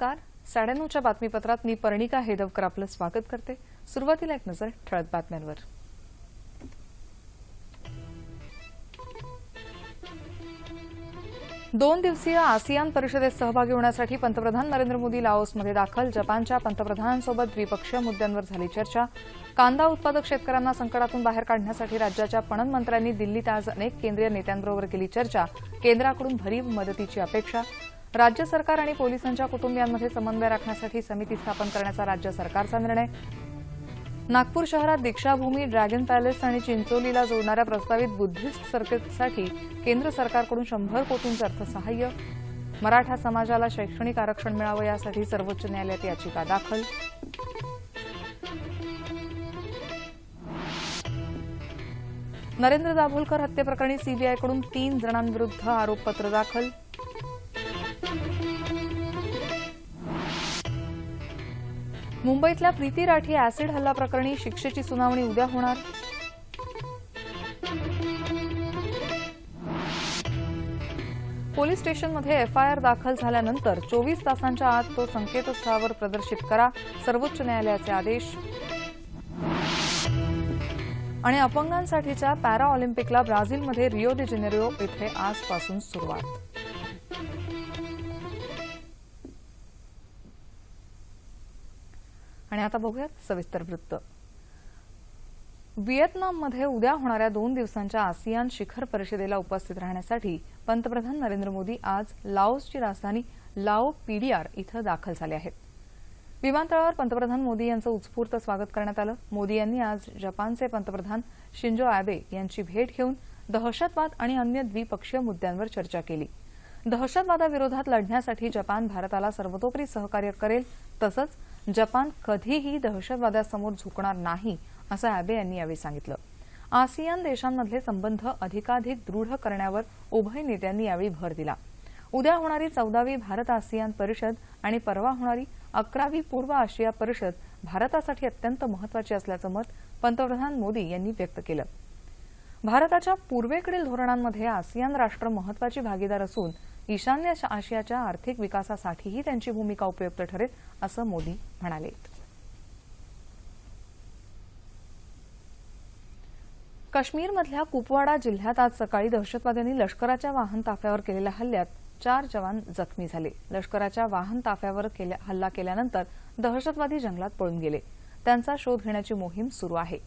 नमस्कार. साडेनऊच्या बातमीपत्रात मी पर्णिका हेदवकर आपलं स्वागत करते. सुरुवातीला एक नजर ठळक बातम्यांवर. दोन दिवसीय आसियान परिषदेत सहभागी होण्यासाठी पंतप्रधान नरेंद्र मोदी लाओसमध्ये दाखल. जपानच्या पंतप्रधानांसोबत द्विपक्षीय मुद्द्यांवर झाली चर्चा. कांदा उत्पादक शेतकऱ्यांना संकटातून बाहेर काढण्यासाठी राज्याच्या पणन मंत्र्यांनी दिल्लीत आज अनेक केंद्रीय नेत्यांबरोबर केली चर्चा. केंद्राकडून भरीव मदतीची अपेक्षा. राज्य सरकार आणि पोलिसांच्या कुटुंबियांमध्ये समन्वय राखण्यासाठी समिती स्थापन करण्याचा राज्य सरकारचा निर्णय. नागपूर शहरात दीक्षाभूमी ड्रॅगन पॅलेस आणि चिंचोलीला जोडणाऱ्या प्रस्तावित बुद्धिस्ट सर्किटसाठी केंद्र सरकारकडून शंभर कोटींचं अर्थसहाय्य. मराठा समाजाला शैक्षणिक आरक्षण मिळावं यासाठी सर्वोच्च न्यायालयात याचिका दाखल. नरेंद्र दाभोलकर हत्येप्रकरणी सीबीआयकडून तीन जणांविरुद्ध आरोपपत्र दाखल. मुंबईतल्या प्रीती राठी अॅसिड हल्ला प्रकरणी शिक्षेची सुनावणी उद्या होणार. पोलीस स्टेशनमध्ये एफआयआर दाखल झाल्यानंतर चोवीस तासांच्या आत तो संकेतस्थळावर प्रदर्शित करा सर्वोच्च न्यायालयाचे आदेश. आणि अपंगांसाठीच्या पॅरा ऑलिम्पिकला ब्राझीलमध्ये रिओ दे जेनेरिओ इथे आजपासून सुरुवात. आणि आता बघूयात सविस्तर वृत्त. व्हिएतनाममध्ये उद्या होणाऱ्या दोन दिवसांच्या आसियान शिखर परिषदेला उपस्थित राहण्यासाठी पंतप्रधान नरेंद्र मोदी आज लाओसची राजधानी लाओ पीडीआर इथं दाखल झाले आहेत. विमानतळावर पंतप्रधान मोदी यांचं उत्स्फूर्त स्वागत करण्यात आलं. मोदी यांनी आज जपानचे पंतप्रधान शिंजो अॅबे यांची भेट घेऊन दहशतवाद आणि अन्य द्विपक्षीय मुद्द्यांवर चर्चा केली. दहशतवादाविरोधात लढण्यासाठी जपान भारताला सर्वतोपरी सहकार्य करेल तसंच जपान कधीही दहशतवादासमोर झुकणार नाही असं अॅबे यांनी यावेळी सांगितलं. आसियान देशांमधले संबंध अधिकाधिक दृढ करण्यावर उभय नेत्यांनी यावेळी भर दिला. उद्या होणारी चौदावी भारत आसियान परिषद आणि परवा होणारी अकरावी पूर्व आशिया परिषद भारतासाठी अत्यंत महत्वाची असल्याचं मत पंतप्रधान मोदी यांनी व्यक्त केलं. भारताच्या पूर्वेकडील धोरणांमध्ये आसियान राष्ट्र महत्वाची भागीदार असून ईशान्य आशियाच्या आर्थिक विकासासाठीही त्यांची भूमिका उपयुक्त ठरेल असं मोदी म्हणाले. काश्मीरमधल्या कुपवाडा जिल्ह्यात आज सकाळी दहशतवाद्यांनी लष्कराच्या वाहन ताफ्यावर केलेल्या हल्ल्यात चार जवान जखमी झाले. लष्कराच्या वाहन ताफ्यावर हल्ला केल्यानंतर दहशतवादी जंगलात पळून गेले. त्यांचा शोध घेण्याची मोहीम सुरू आहे.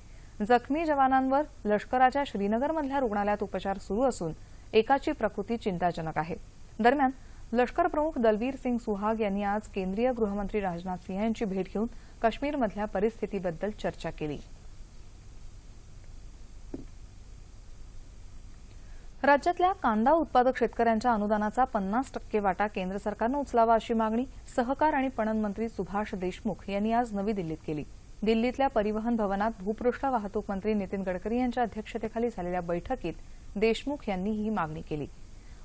जखमी जवानांवर लष्कराच्या श्रीनगरमधल्या रुग्णालयात उपचार सुरू असून एकाची प्रकृती चिंताजनक आहे. दरम्यान लष्कर प्रमुख दलवीर सिंग सुहाग यांनी आज केंद्रीय गृहमंत्री राजनाथ सिंह यांची भेट घेऊन काश्मीरमधल्या परिस्थितीबद्दल चर्चा केली. राज्यातल्या कांदा उत्पादक शेतकऱ्यांच्या अनुदानाचा पन्नास टक्के वाटा केंद्र सरकारनं उचलावा अशी मागणी सहकार आणि पणन मंत्री सुभाष देशमुख यांनी आज नवी दिल्लीत केली. दिल्लीतल्या परिवहन भवनात भूपृष्ठ वाहतूक मंत्री नितीन गडकरी यांच्या अध्यक्षतेखाली झालेल्या बैठकीत देशमुख यांनी ही मागणी केली.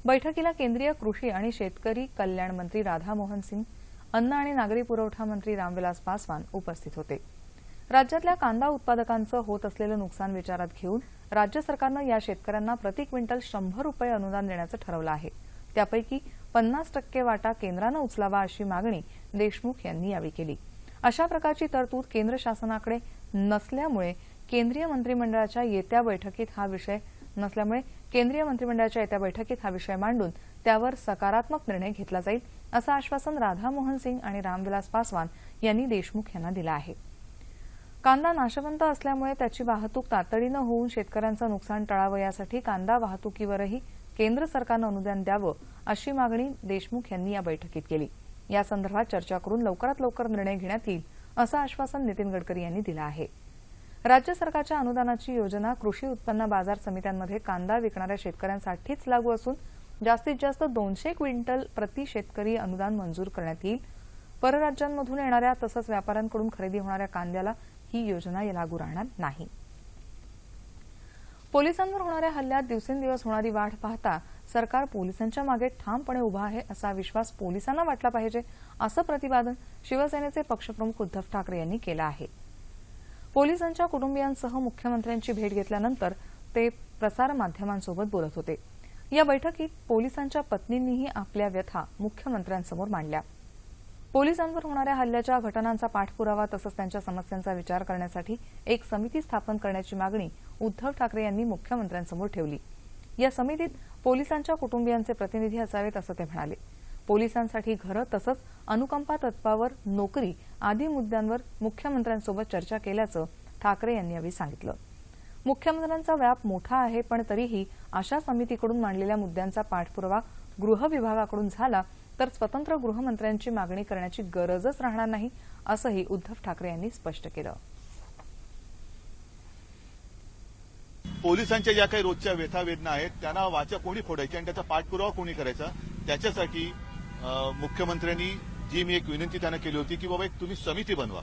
बैठकीला केंद्रीय कृषी आणि शेतकरी कल्याण मंत्री राधामोहन सिंग अन्न आणि नागरी पुरवठा मंत्री रामविलास पासवान उपस्थित होते. राज्यातल्या कांदा उत्पादकांचं होत असलेलं नुकसान विचारात घेऊन राज्य सरकारनं या शेतकऱ्यांना प्रति क्विंटल शंभर रुपये अनुदान देण्याचं ठरवलं आहे. त्यापैकी पन्नास टक्के वाटा केंद्रानं उचलावा अशी मागणी देशमुख यांनी यावेळी केली. अशा प्रकारची तरतूद केंद्र शासनाकडे नसल्यामुळे केंद्रीय मंत्रिमंडळाच्या येत्या बैठकीत हा विषय नसल्यामुळे केंद्रीय मंत्रिमंडळाच्या येत्या बैठकीत हा विषय मांडून त्यावर सकारात्मक निर्णय घेतला जाईल असं आश्वासन राधामोहन सिंग आणि रामविलास पासवान यांनी देशमुख यांना दिलं आहे. कांदा नाशवंत असल्यामुळे त्याची वाहतूक तातडीनं होऊन शेतकऱ्यांचं नुकसान टळावं यासाठी कांदा वाहतुकीवरही केंद्र सरकारनं अनुदान द्यावं अशी मागणी देशमुख यांनी या बैठकीत केली. या संदर्भात चर्चा करून लवकरात लवकर निर्णय घेण्यात येईल असं आश्वासन नितीन गडकरी यांनी दिलं आहे. राज्य सरकारच्या अनुदानाची योजना कृषी उत्पन्न बाजार समित्यांमध्ये कांदा विकणाऱ्या शेतकऱ्यांसाठीच लागू असून जास्तीत जास्त दोनशे क्विंटल प्रति शेतकरी अनुदान मंजूर करण्यात येईल. परराज्यांमधून येणाऱ्या तसंच व्यापाऱ्यांकडून खरेदी होणाऱ्या कांद्याला ही योजना लागू राहणार नाही. पोलिसांवर होणाऱ्या हल्ल्यात दिवसेंदिवस होणारी वाढ पाहता सरकार पोलिसांच्या मागे ठामपणे उभा आहे असा विश्वास पोलिसांना वाटला पाहिजे असं प्रतिपादन शिवसेनेचे पक्षप्रमुख उद्धव ठाकरे यांनी केलं आहे. पोलिसांच्या कुटुंबियांसह मुख्यमंत्र्यांची भेट घेतल्यानंतर ते प्रसारमाध्यमांसोबत बोलत होते. या बैठकीत पोलिसांच्या पत्नींनीही आपल्या व्यथा मुख्यमंत्र्यांसमोर मांडल्या. पोलिसांवर होणाऱ्या हल्ल्याच्या घटनांचा पाठपुरावा तसंच त्यांच्या समस्यांचा विचार करण्यासाठी एक समिती स्थापन करण्याची मागणी उद्धव ठाकरे यांनी मुख्यमंत्र्यांसमोर ठेवली. या समितीत पोलिसांच्या कुटुंबियांचे प्रतिनिधी असावेत असं ते म्हणाले. पोलिसांसाठी घरं तसंच अनुकंपा तत्वावर नोकरी आदी मुद्द्यांवर मुख्यमंत्र्यांसोबत चर्चा केल्याचं ठाकरे यांनी यावेळी सांगितलं. मुख्यमंत्र्यांचा व्याप मोठा आहे पण तरीही अशा समितीकडून मांडलेल्या मुद्द्यांचा पाठपुरावा गृह विभागाकडून झाला तर स्वतंत्र गृहमंत्र्यांची मागणी करण्याची गरजच राहणार नाही असंही उद्धव ठाकरे यांनी स्पष्ट केलं. पोलिसांच्या ज्या काही रोजच्या व्यथा वेदना आहेत त्यांना वाचा कोणी फोडायची आणि त्याचा पाठपुरावा कोणी करायचा? त्याच्यासाठी मुख्यमंत्र्यांनी जी मी एक विनंती त्यांना केली होती की बाबा एक तुम्ही समिती बनवा.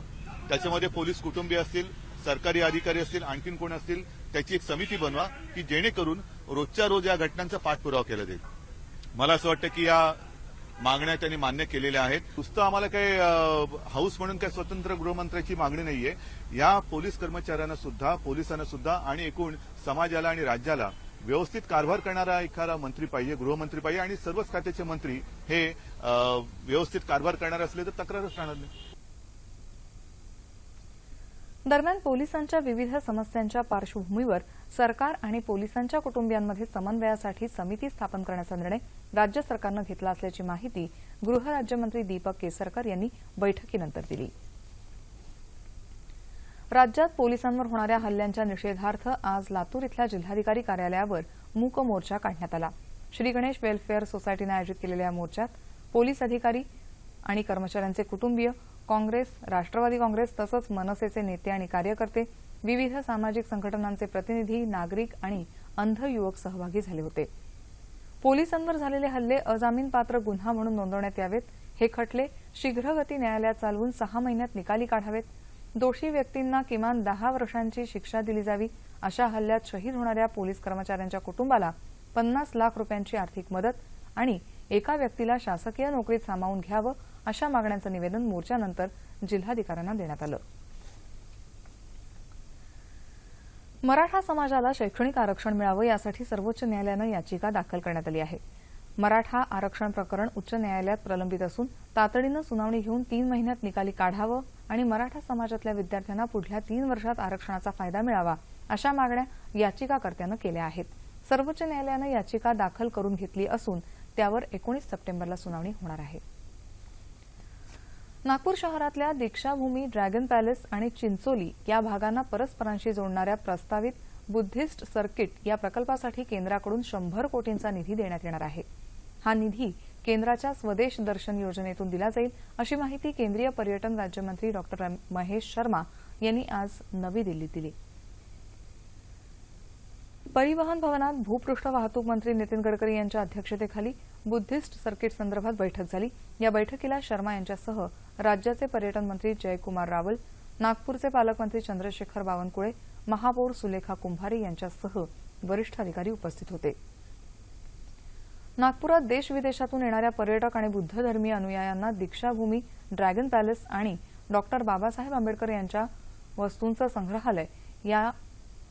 त्याच्यामध्ये पोलीस कुटुंबीय असतील सरकारी अधिकारी असतील आणखीन कोण असतील त्याची एक समिती बनवा की जेणेकरून रोजच्या रोज या घटनांचा पाठपुरावा केला जाईल. मला असं वाटतं की या मागण्या त्यांनी मान्य केलेल्या आहेत. नुसतं आम्हाला काही हाऊस म्हणून काही स्वतंत्र गृहमंत्र्याची मागणी नाहीये. या पोलीस कर्मचाऱ्यांना सुद्धा पोलिसांना सुद्धा आणि एकूण समाजाला आणि राज्याला व्यवस्थित कारभार करणारा एखादा मंत्री पाहिजे गृहमंत्री पाहिजे आणि सर्वच खात्याचे मंत्री हे व्यवस्थित कारभार करणारे असले तर तक्रारच राहणार नाही. दरम्यान पोलिसांच्या विविध समस्यांच्या पार्श्वभूमीवर सरकार आणि पोलिसांच्या कुटुंबियांमध्ये समन्वयासाठी समिती स्थापन करण्याचा निर्णय राज्य सरकारनं घेतला असल्याची माहिती गृहराज्यमंत्री दीपक केसरकर यांनी बैठकीनंतर दिली. राज्यात पोलिसांवर होणाऱ्या हल्ल्यांच्या निषेधार्थ आज लातूर इथल्या जिल्हाधिकारी कार्यालयावर मूक मोर्चा काढण्यात आला. श्री गणेश वेलफेअर सोसायटीनं आयोजित केलेल्या या मोर्चात पोलीस अधिकारी आणि कर्मचाऱ्यांचे कुटुंबीय काँग्रेस राष्ट्रवादी काँग्रेस तसंच मनसेचे नेते आणि कार्यकर्ते विविध सामाजिक संघटनांचे प्रतिनिधी नागरिक आणि अंध युवक सहभागी झाले होते. पोलिसांवर झालेले हल्ले अजामीनपात्र गुन्हा म्हणून नोंदवण्यात यावेत. हे खटले शीघ्रगती न्यायालयात चालवून सहा महिन्यात निकाली काढावेत. दोषी व्यक्तींना किमान दहा वर्षांची शिक्षा दिली जावी अशा हल्ल्यात शहीद होणाऱ्या पोलीस कर्मचाऱ्यांच्या कुटुंबाला पन्नास लाख रुपयांची आर्थिक मदत आणि एका व्यक्तीला शासकीय नोकरीत सामावून घ्यावं अशा मागण्यांचं निवेदन मोर्चानंतर जिल्हाधिकाऱ्यांना देण्यात आलं. मराठा समाजाला शैक्षणिक आरक्षण मिळावं यासाठी सर्वोच्च न्यायालयानं याचिका दाखल करण्यात आली आहे. मराठा आरक्षण प्रकरण उच्च न्यायालयात प्रलंबित असून तातडीनं सुनावणी घेऊन तीन महिन्यात निकाली काढावं आणि मराठा समाजातल्या विद्यार्थ्यांना पुढल्या तीन वर्षात आरक्षणाचा फायदा मिळावा अशा मागण्या याचिकाकर्त्यानं केल्या आहेत. सर्वोच्च न्यायालयानं याचिका दाखल करून घेतली असून त्यावर एकोणीस सप्टेंबरला सुनावणी होणार आहे. नागपूर शहरातल्या दीक्षाभूमी ड्रॅगन पॅलेस आणि चिंचोली या भागांना परस्परांशी जोडणाऱ्या प्रस्तावित बुद्धिस्ट सर्किट या प्रकल्पासाठी केंद्राकडून शंभर कोटींचा निधी देण्यात येणार आहे. हा निधी केंद्राच्या स्वदेश दर्शन योजनेतून दिला जाईल अशी माहिती केंद्रीय पर्यटन राज्यमंत्री डॉक्टर महेश शर्मा यांनी आज नवी दिल्लीत दिली. परिवहन भवनात भूपृष्ठ वाहतूक मंत्री नितीन गडकरी यांच्या अध्यक्षतेखाली बुद्धिस्ट सर्किट संदर्भात बैठक झाली. या बैठकीला शर्मा यांच्यासह राज्याचे पर्यटन मंत्री जयकुमार रावल नागपूरचे पालकमंत्री चंद्रशेखर बावनकुळे महापौर सुलेखा कुंभारे यांच्यासह वरिष्ठ अधिकारी उपस्थित होते. नागपुरात देश विदेशातून येणाऱ्या पर्यटक आणि बुद्ध धर्मीय अनुयायांना दीक्षाभूमी ड्रॅगन पॅलेस आणि डॉक्टर बाबासाहेब आंबेडकर यांच्या वस्तूंचं संग्रहालय या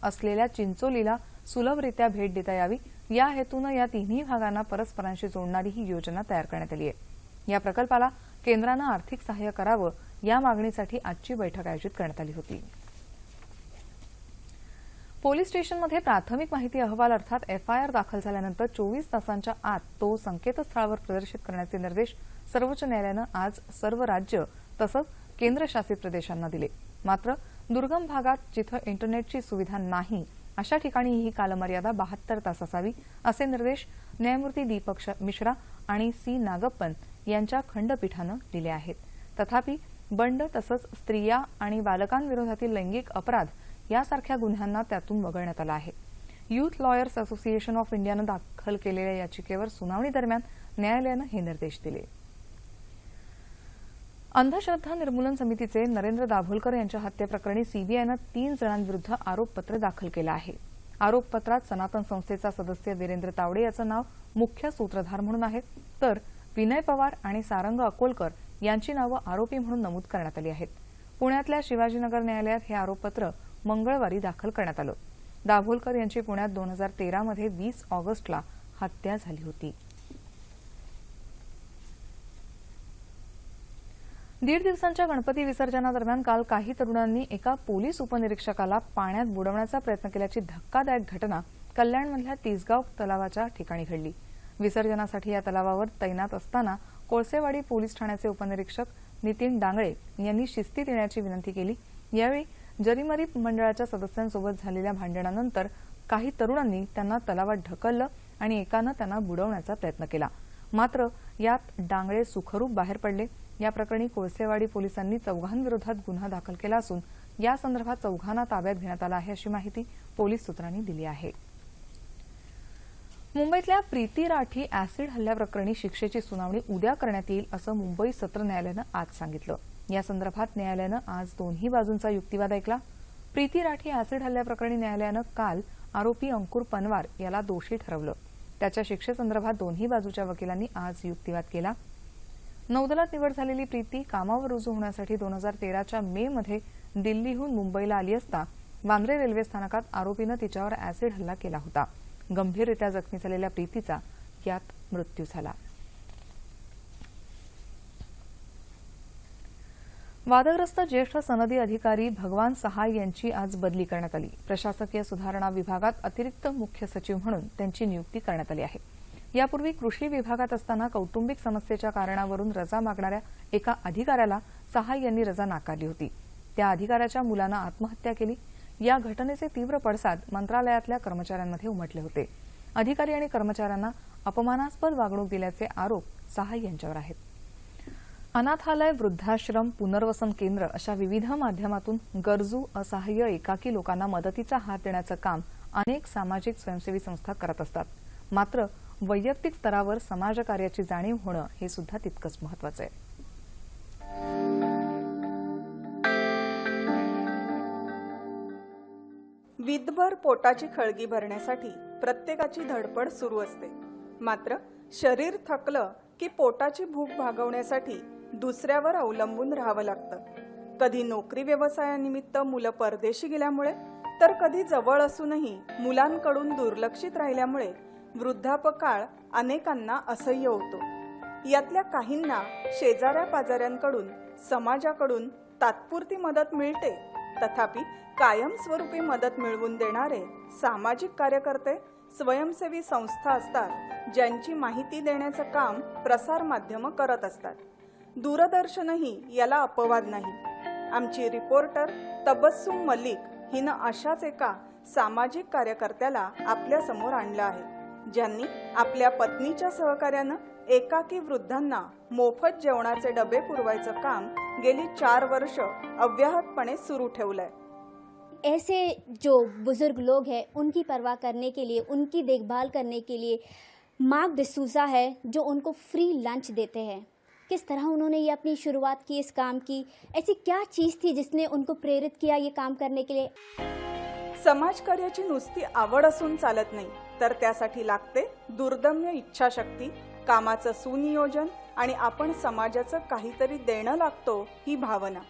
असलेल्या चिंचोलीला सुलभरित्या भेट देता यावी. या हेतूनं या तिन्ही भागांना परस्परांशी जोडणारी ही योजना तयार करण्यात आली आहे. या प्रकल्पाला केंद्रानं आर्थिक सहाय्य करावं या मागणीसाठी आजची बैठक आयोजित करण्यात आली होती. पोलीस स्टेशनमध्ये प्राथमिक माहिती अहवाल अर्थात एफआयआर दाखल झाल्यानंतर चोवीस तासांच्या आत तो संकेतस्थळावर प्रदर्शित करण्याचे निर्देश सर्वोच्च न्यायालयानं आज सर्व राज्य तसंच केंद्रशासित प्रदेशांना दिले. मात्र दुर्गम भागात जिथं इंटरनेटची सुविधा नाही अशा ठिकाणी ही कालमर्यादा बहात्तर तास असावी असे निर्देश न्यायमूर्ती दीपक मिश्रा आणि सी नागप्पन यांच्या खंडपीठानं दिले आहेत. तथापि बंड तसंच स्त्रिया आणि बालकांविरोधातील लैंगिक अपराध यासारख्या गुन्ह्यांना त्यातून वगळण्यात आलं आहे. युथ लॉयर्स असोसिएशन ऑफ इंडियानं दाखल केलेल्या याचिकेवर सुनावणी दरम्यान न्यायालयानं हे निर्देश दिले. अंधश्रद्धा निर्मूलन समितीचे नरेंद्र दाभोलकर यांच्या हत्येप्रकरणी सीबीआयनं तीन जणांविरुद्ध आरोपपत्र दाखल केलं आहे. आरोपपत्रात सनातन संस्थेचा सदस्य वीरेंद्र तावडे याचं नाव मुख्य सूत्रधार म्हणून आहे तर विनय पवार आणि सारंग अकोलकर यांची नावं आरोपी म्हणून नमूद करण्यात आली आहेत. पुण्यातल्या शिवाजीनगर न्यायालयात हे आरोपपत्र मंगळवारी दाखल करण्यात आलं. दाभोलकर यांची पुण्यात दोन हजार तेरामध्ये वीस ऑगस्टला हत्या झाली होती. दीड दिवसांच्या गणपती विसर्जनादरम्यान काल काही तरुणांनी एका पोलीस उपनिरीक्षकाला पाण्यात बुडवण्याचा प्रयत्न केल्याची धक्कादायक घटना कल्याणमधल्या तिसगाव तलावाच्या ठिकाणी घडली. विसर्जनासाठी या तलावावर तैनात असताना कोळसेवाडी पोलीस ठाण्याचे उपनिरीक्षक नितीन डांगळे यांनी शिस्तीत येण्याची विनंती केली. यावेळी जरीमरी मंडळाच्या सदस्यांसोबत झालेल्या भांडणानंतर काही तरुणांनी त्यांना तलावात ढकललं आणि एकानं त्यांना बुडवण्याचा प्रयत्न केला. मात्र यात डांगळे सुखरूप बाहेर पडले. या प्रकरणी कोळसेवाडी पोलिसांनी चौघांविरोधात गुन्हा दाखल केला असून या संदर्भात चौघांना ताब्यात घेण्यात आला आहे अशी माहिती पोलीस सूत्रांनी दिली आहे. मुंबईतल्या प्रीती राठी अॅसिड हल्ल्याप्रकरणी शिक्षेची सुनावणी उद्या करण्यात येईल असं मुंबई सत्र न्यायालयानं आज सांगितलं. या संदर्भात न्यायालयानं आज दोन्ही बाजूंचा युक्तिवाद ऐकला. प्रीती राठी ऍसिड हल्ल्याप्रकरणी न्यायालयानं काल आरोपी अंकुर पनवार याला दोषी ठरवलं. त्याच्या शिक्षेसंदर्भात दोन्ही बाजूच्या वकिलांनी आज युक्तिवाद केला. नौदलात निवड झालेली प्रीती कामावर रुजू होण्यासाठी दोन हजार तेराच्या मे मध्ये दिल्लीहून मुंबईला आली असता वांद्रे रेल्वे स्थानकात आरोपीनं तिच्यावर अॅसिड हल्ला केला होता. गंभीररित्या जखमी झालेल्या प्रीतीचा यात मृत्यू झाला. वादग्रस्त ज्येष्ठ सनदी अधिकारी भगवान सहाय यांची आज बदली करण्यात आली. प्रशासकीय सुधारणा विभागात अतिरिक्त मुख्य सचिव म्हणून त्यांची नियुक्ती करण्यात आली आहे. यापूर्वी कृषी विभागात असताना कौटुंबिक समस्येच्या कारणावरून रजा मागणाऱ्या एका अधिकाऱ्याला सहाय यांनी रजा नाकारली होती. त्या अधिकाऱ्याच्या मुलानं आत्महत्या केली. या घटनेचे तीव्र पडसाद मंत्रालयातल्या कर्मचाऱ्यांमध्ये उमटले होते. अधिकारी आणि कर्मचाऱ्यांना अपमानास्पद वागणूक दिल्याचे आरोप सहाय यांच्यावर आहेत. अनाथालय वृद्धाश्रम पुनर्वसन केंद्र अशा विविध माध्यमातून गरजू असहाय्य एकाकी लोकांना मदतीचा हात देण्याचं काम अनेक सामाजिक स्वयंसेवी संस्था करत असतात. मात्र वैयक्तिक स्तरावर समाजकार्याची जाणीव होणं हे सुद्धा तितकंच महत्वाचं आहे. विधभर पोटाची खळगी भरण्यासाठी प्रत्येकाची धडपड सुरू असते. मात्र शरीर थकलं की पोटाची भूक भागवण्यासाठी दुसऱ्यावर अवलंबून राहावं लागतं. कधी नोकरी व्यवसायानिमित्त मुलं परदेशी गेल्यामुळे तर कधी जवळ असूनही मुलांकडून दुर्लक्षित राहिल्यामुळे वृद्धापकाळ अनेकांना असह्य होतो. यातल्या काहींना शेजाऱ्या पाजाऱ्यांकडून समाजाकडून तात्पुरती मदत मिळते. तथापि कायमस्वरूपी मदत मिळवून देणारे सामाजिक कार्यकर्ते स्वयंसेवी संस्था असतात ज्यांची माहिती देण्याचं काम प्रसार माध्यम करत असतात. दूरदर्शनही याला अपवाद नाही. आमची रिपोर्टर तबस्सुम मलिक हिनं अशाच एका सामाजिक कार्यकर्त्याला आपल्यासमोर आणलं आहे. ज्यांनी आपल्या पत्नीच्या सहकार्यानं एकाकी वृद्धांना मोफत जेवणाचे डबे पुरवायचं काम गेली चार वर्ष अव्याहतपणे सुरू ठेवलंय. ऐसे जो बुज़ुर्ग लोग हैं उनकी परवाह करने के लिए उनकी देखभाल करने के लिए मार्ग डिसूजा है जो उनको फ्री लंच देते हैं। किस तरह उन्होंने ये अपनी शुरुआत की इस काम की? ऐसी क्या चीज़ थी जिसने उनको प्रेरित किया ये काम करने के लिए? समाजकार्याची नुसती आवड असून चालत नाही तर त्यासाठी लागते दुर्दम्य इच्छाशक्ती कामाचं सुनियोजन आणि आपण समाजाचं काहीतरी देणं लागतो ही भावना.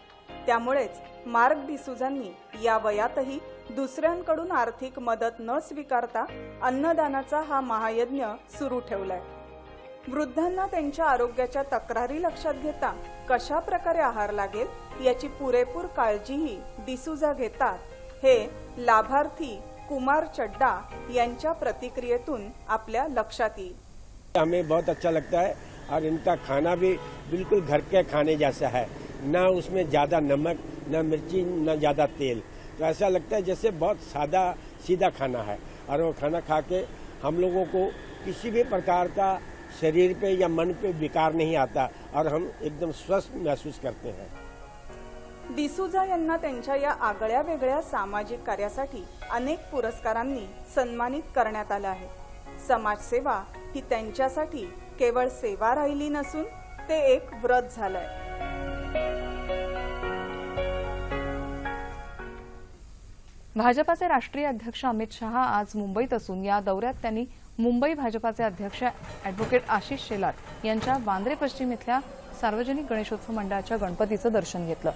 त्यामुळेच मार्क डिसुजांनी या वयातही दुसऱ्यांकडून आर्थिक मदत न स्वीकारता अन्नदानाचा हा महायज्ञ सुरू ठेवलाय. वृद्धांना त्यांच्या आरोग्याच्या तक्रारी लक्षात घेता कशा प्रकारे आहार लागेल याची पुरेपूर काळजीही डिसुजा घेतात. हे लाभार्थी कुमार चड्डा यांच्या प्रतिक्रियेतून आपल्या लक्षात येईल. हमें बहुत अच्छा लगता है और इनका खाना भी बिल्कुल घर के खाने जैसा है। ना उसमें ज़्यादा नमक ना मिर्ची ना ज़्यादा तेल। तो ऐसा लगता है जैसे बहुत सादा सीधा खाना है। और वो खाना खा के हम लोगों को किसी भी प्रकार का शरीर पे या मन पे विकार नहीं आता और हम एकदम स्वस्थ महसूस करते हैं। डिसुजा यांना त्यांच्या या आगळ्या वेगळ्या सामाजिक कार्यासाठी अनेक पुरस्कारांनी सन्मानित करण्यात आलं आहे. समाजसेवा ही त्यांच्यासाठी केवळ सेवा राहिली नसून ते एक व्रत झालंय. भाजपाचे राष्ट्रीय अध्यक्ष अमित शहा आज मुंबईत असून या दौऱ्यात त्यांनी मुंबई भाजपाचे अध्यक्ष अॅडव्होकेट आशिष शेलार यांच्या वांद्रे पश्चिम इथल्या सार्वजनिक गणेशोत्सव मंडळाच्या गणपतीचं दर्शन घेतलं.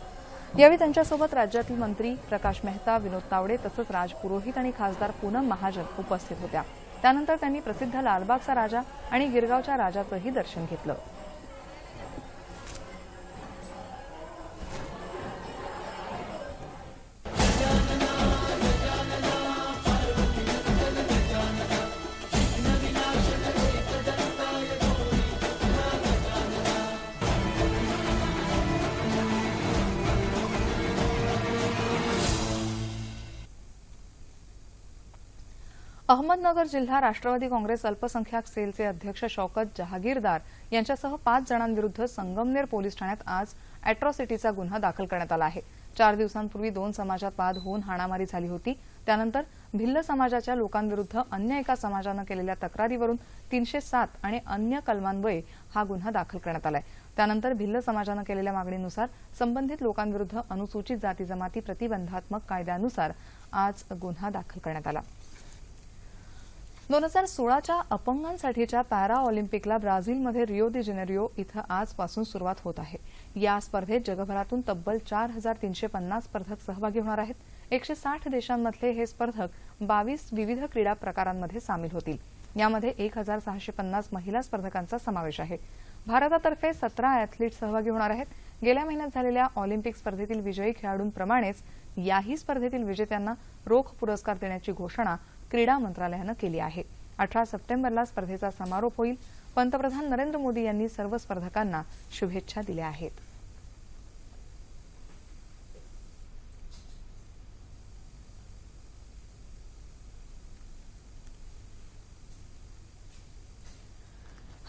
यावेळी त्यांच्यासोबत राज्यातील मंत्री प्रकाश मेहता विनोद तावडे तसंच राज पुरोहित आणि खासदार पूनम महाजन उपस्थित होत्या. त्यानंतर त्यांनी प्रसिद्ध लालबागचा राजा आणि गिरगावच्या राजाचंही दर्शन घेतलं. अहमदनगर जिल्हा राष्ट्रवादी काँग्रेस अल्पसंख्याक सेलचे अध्यक्ष शौकत जहागीरदार यांच्यासह पाच जणांविरुद्ध संगमनेर पोलीस ठाण्यात आज अॅट्रॉसिटीचा गुन्हा दाखल करण्यात आला आहे. चार दिवसांपूर्वी दोन समाजात वाद होऊन हाणामारी झाली होती. त्यानंतर भिल्ल समाजाच्या लोकांविरुद्ध अन्य एका समाजानं केलेल्या तक्रारीवरून तीनशे सात आणि अन्य कलमान्वये हा गुन्हा दाखल करण्यात आलाय. त्यानंतर भिल्ल समाजानं केलेल्या मागणीनुसार संबंधित लोकांविरुद्ध अनुसूचित जाती जमाती प्रतिबंधात्मक कायद्यानुसार आज गुन्हा दाखल करण्यात आला. दोन हजार सोळाच्या अपंगांसाठीच्या पॅरा ऑलिम्पिकला ब्राझीलमध्ये रिओ दि जेनेरिओ इथं आजपासून सुरुवात होत आहे. या स्पर्धेत जगभरातून तब्बल चार हजार तीनशे पन्नास स्पर्धक सहभागी होणार आहेत. एकशे साठ देशांमधले हे स्पर्धक बावीस विविध क्रीडा प्रकारांमध्ये सामील होतील. यामध्ये एक हजार सहाशे पन्नास महिला स्पर्धकांचा समावेश आहे. भारतातर्फे सतरा अॅथलीट सहभागी होणार आहेत. गेल्या महिन्यात झालेल्या ऑलिम्पिक स्पर्धेतील विजयी खेळाडूंप्रमाणेच याही स्पर्धेतील विजेत्यांना रोख पुरस्कार देण्याची घोषणा क्रीडा मंत्रालयानं केली आहे. अठरा सप्टेंबरला स्पर्धेचा समारोप होईल. पंतप्रधान नरेंद्र मोदी यांनी सर्व स्पर्धकांना शुभेच्छा दिल्या आहेत.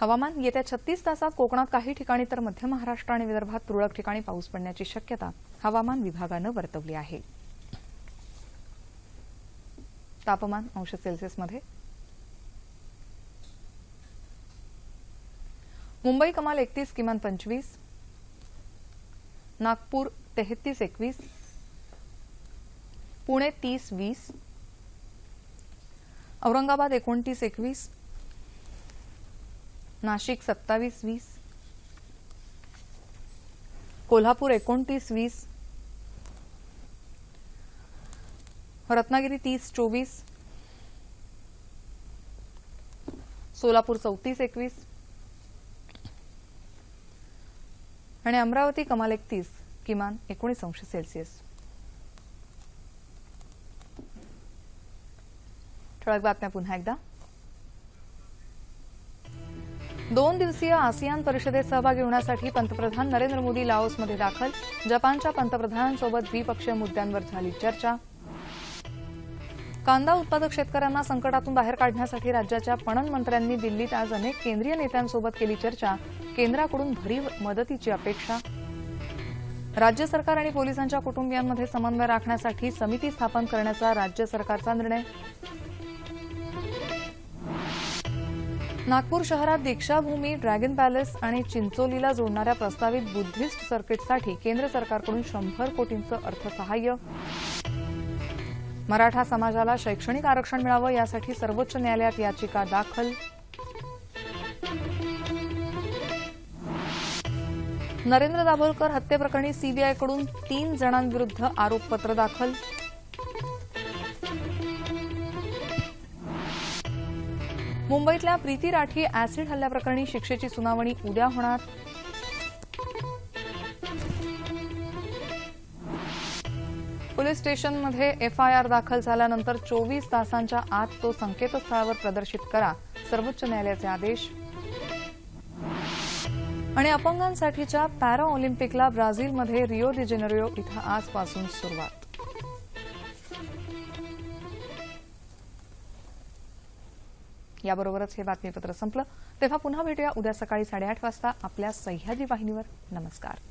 हवामान येत्या छत्तीस तासात कोकणात काही ठिकाणी तर मध्य महाराष्ट्र आणि विदर्भात तुरळक ठिकाणी पाऊस पडण्याची शक्यता हवामान विभागानं वर्तवली आहे. तापमान अंश सेल्सिअसमध्ये मुंबई कमाल एकतीस किमान पंचवीस. नागपूर तेहतीस एकवीस. पुणे तीस वीस. औरंगाबाद एकोणतीस एकवीस. नाशिक सत्तावीस वीस. कोल्हापूर एकोणतीस वीस. रत्नागिरी तीस चोवीस. सोलापूर चौतीस एकवीस. आणि अमरावती कमाल एकतीस किमान एकोणीस अंश सेल्सिअस. ठळक बातम्या पुन्हा एकदा. दोन दिवसीय आसियान परिषदेत सहभागी होण्यासाठी पंतप्रधान नरेंद्र मोदी लाओसमध्ये दाखल जपानच्या पंतप्रधानांसोबत द्विपक्षीय मुद्द्यांवर झाली चर्चा. कांदा उत्पादक शेतकऱ्यांना संकटातून बाहेर काढण्यासाठी राज्याच्या पणन मंत्र्यांनी दिल्लीत आज अनेक केंद्रीय नेत्यांसोबत केली चर्चा. केंद्राकडून भरीव मदतीची अपेक्षा. राज्य सरकार आणि पोलिसांच्या कुटुंबियांमध्ये समन्वय राखण्यासाठी समिती स्थापन करण्याचा राज्य सरकारचा निर्णय. नागपूर शहरात दीक्षाभूमी ड्रॅगन पॅलेस आणि चिंचोलीला जोडणाऱ्या प्रस्तावित बुद्धिस्ट सर्किटसाठी केंद्र सरकारकडून शंभर कोटींचं अर्थसहाय्य. मराठा समाजाला शैक्षणिक आरक्षण मिळावं यासाठी सर्वोच्च न्यायालयात याचिका दाखल. नरेंद्र दाभोलकर हत्येप्रकरणी सीबीआयकडून तीन जणांविरुद्ध आरोपपत्र दाखल. मुंबईतल्या प्रीती राठी अॅसिड हल्ल्याप्रकरणी शिक्षेची सुनावणी उद्या होणार. पोलीस स्टेशनमध्ये एफआयआर दाखल झाल्यानंतर चोवीस तासांच्या आत तो संकेतस्थळावर प्रदर्शित करा. सर्वोच्च न्यायालयाचे आदेश. आणि अपंगांसाठीच्या पॅरा ऑलिम्पिकला ब्राझीलमध्ये रिओ दि जेनेरिओ इथं आजपासून सुरुवात. याबरोबरच हे बातमीपत्र संपलं. तेव्हा पुन्हा भेटूया उद्या सकाळी साडेआठ वाजता आपल्या सह्याद्री वाहिनीवर. नमस्कार.